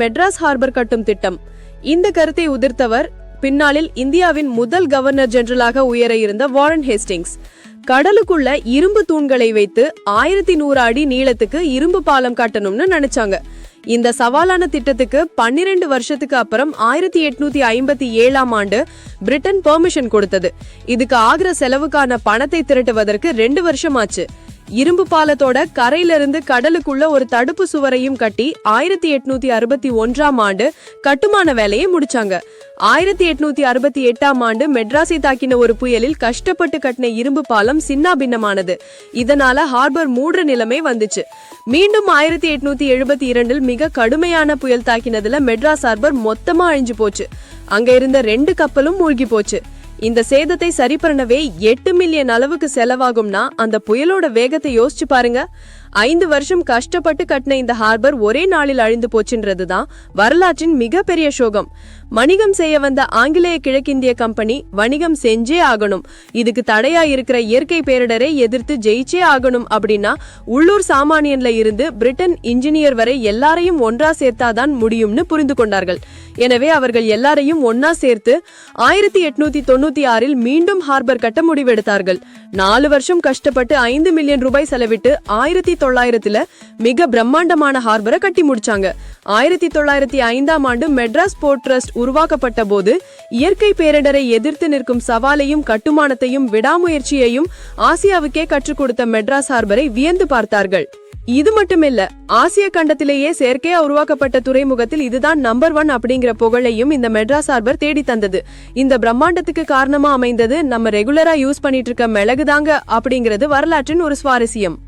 Madras harbour கட்டும் திட்டம். இந்த கருத்தை உதிர்த்தவர் பின்னாளில் இந்தியாவின் முதல் கவர்னர் ஜெனரலாக உயர இருந்த வாரன் ஹேஸ்டிங்ஸ். கடலுக்குள்ள இரும்பு தூண்களை வைத்து ஆயிரத்தி நூறு அடி நீளத்துக்கு இரும்பு பாலம் கட்டணும்னு நினைச்சாங்க. இந்த சவாலான திட்டத்துக்கு பன்னிரண்டு வருஷத்துக்கு அப்புறம் ஆயிரத்தி எட்நூத்தி ஐம்பத்தி ஏழாம் ஆண்டு பிரிட்டன் பெர்மிஷன் கொடுத்தது. இதுக்கு ஆகிற செலவுக்கான பணத்தை திரட்டுவதற்கு ரெண்டு வருஷம் ஆச்சு இரும்பு பாலத்தோட கரையிலிருந்து கடலுக்குள்ள ஒரு தடுப்பு சுவரையும் கட்டி ஆயிரத்தி எட்நூத்தி அறுபத்தி ஒன்றாம் ஆண்டு கட்டுமான வேலையை முடிச்சாங்க. ஆயிரத்தி எட்நூத்தி அறுபத்தி எட்டாம் ஆண்டு மெட்ராஸை தாக்கின ஒரு புயலில் கஷ்டப்பட்டு கட்டின இரும்பு பாலம் சின்னா பின்னமானது. இதனால ஹார்பர் மூடுற நிலைமை வந்துச்சு. மீண்டும் ஆயிரத்தி எட்நூத்தி எழுபத்தி இரண்டில் மிக கடுமையான புயல் தாக்கினதுல மெட்ராஸ் ஹார்பர் மொத்தமா அழிஞ்சு போச்சு. அங்க இருந்த ரெண்டு கப்பலும் மூழ்கி போச்சு. இந்த சேதத்தை சரி பண்ணவே எட்டு மில்லியன் அளவுக்கு செலவாகும்னா அந்த புயலோட வேகத்தை யோசிச்சு பாருங்க. ஐந்து வருஷம் கஷ்டப்பட்டு கட்டின இந்த ஹார்பர் ஒரே நாளில் அழிந்து போச்சுன்றதுதான் வரலாற்றின் மிகப்பெரிய சோகம். வணிகம் செய்ய வந்த ஆங்கிலேய கிழக்கிந்திய கம்பெனி வணிகம் செஞ்சே ஆகணும். இதுக்கு தடையா இருக்கிற இயற்கை பேரிடரை எதிர்த்து ஜெயிச்சே ஆகணும் அப்படின்னா உள்ளூர் சாமானியன்ல இருந்து பிரிட்டன் இன்ஜினியர் வரை எல்லாரையும் ஒன்றா சேர்த்தாதான் முடியும்னு புரிந்து கொண்டார்கள். எனவே அவர்கள் எல்லாரையும் ஒன்னா சேர்த்து ஆயிரத்தி எட்நூத்தி தொண்ணூத்தி ஆறில் மீண்டும் ஹார்பர் கட்ட முடிவெடுத்தார்கள். நாலு வருஷம் கஷ்டப்பட்டு ஐந்து மில்லியன் ரூபாய் செலவிட்டு ஆயிரத்தி தொள்ளாயிரத்துல மிக பிரம்மாண்டமான ஹார்பரை கட்டி முடிச்சாங்க. ஆயிரத்தி தொள்ளாயிரத்தி ஐந்தாம் ஆண்டு மெட்ராஸ் போர்ட் ட்ரஸ்ட் உருவாக்கப்பட்ட போது இயற்கை பேரிடரை எதிர்த்து நிற்கும் சவாலையும் கட்டுமானத்தையும் விடாமுயற்சியையும் ஆசியாவுக்கே கற்றுக் கொடுத்த மெட்ராஸ் ஹார்பரை வியந்து பார்த்தார்கள். இது மட்டுமில்ல ஆசிய கண்டத்திலேயே செயற்கையா உருவாக்கப்பட்ட துறைமுகத்தில் இதுதான் நம்பர் ஒன் அப்படிங்கிற புகழையும் இந்த மெட்ராஸ் ஹார்பர் தேடி தந்தது. இந்த பிரம்மாண்டத்துக்கு காரணமா அமைந்தது நம்ம ரெகுலரா யூஸ் பண்ணிட்டு இருக்க மிளகுதாங்க அப்படிங்கிறது வரலாற்றின் ஒரு சுவாரஸ்யம்.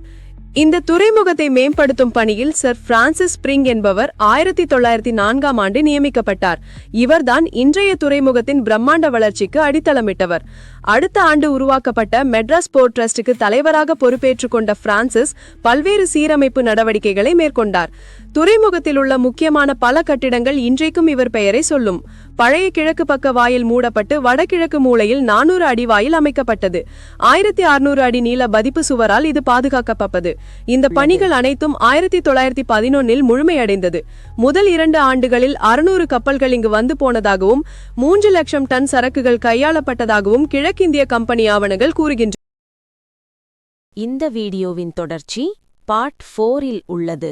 இந்த துறைமுகத்தை மேம்படுத்தும் பணியில் சர் பிரான்சிஸ் ஸ்பிரிங் என்பவர் ஆயிரத்தி தொள்ளாயிரத்தி நான்காம் ஆண்டு நியமிக்கப்பட்டார். இவர்தான் இன்றைய துறைமுகத்தின் பிரம்மாண்ட வளர்ச்சிக்கு அடித்தளமிட்டவர். அடுத்த ஆண்டு உருவாக்கப்பட்ட மெட்ராஸ் போர்ட் ட்ரஸ்டுக்கு தலைவராக பொறுப்பேற்றுக் கொண்ட பிரான்சிஸ் பல்வேறு சீரமைப்பு நடவடிக்கைகளை மேற்கொண்டார். துறைமுகத்தில் உள்ள முக்கியமான பல கட்டிடங்கள் இன்றைக்கும் இவர் பெயரை சொல்லும். பழைய கிழக்கு பக்க வாயில் மூடப்பட்டு வடகிழக்கு மூலையில் நானூறு அடி வாயில் அமைக்கப்பட்டது. ஆயிரத்தி அறுநூறு அடி நீள பதிப்பு சுவரால் இது பாதுகாக்கப்பட்டது. இந்த பணிகள் அனைத்தும் ஆயிரத்தி தொள்ளாயிரத்தி பதினொன்னில் முழுமையடைந்தது. முதல் இரண்டு ஆண்டுகளில் அறுநூறு கப்பல்கள் இங்கு வந்து போனதாகவும் மூன்று லட்சம் டன் சரக்குகள் கையாளப்பட்டதாகவும் கிழக்கிந்திய கம்பெனி ஆவணங்கள் கூறுகின்றன. இந்த வீடியோவின் தொடர்ச்சி பார்ட் ஃபோரில் உள்ளது.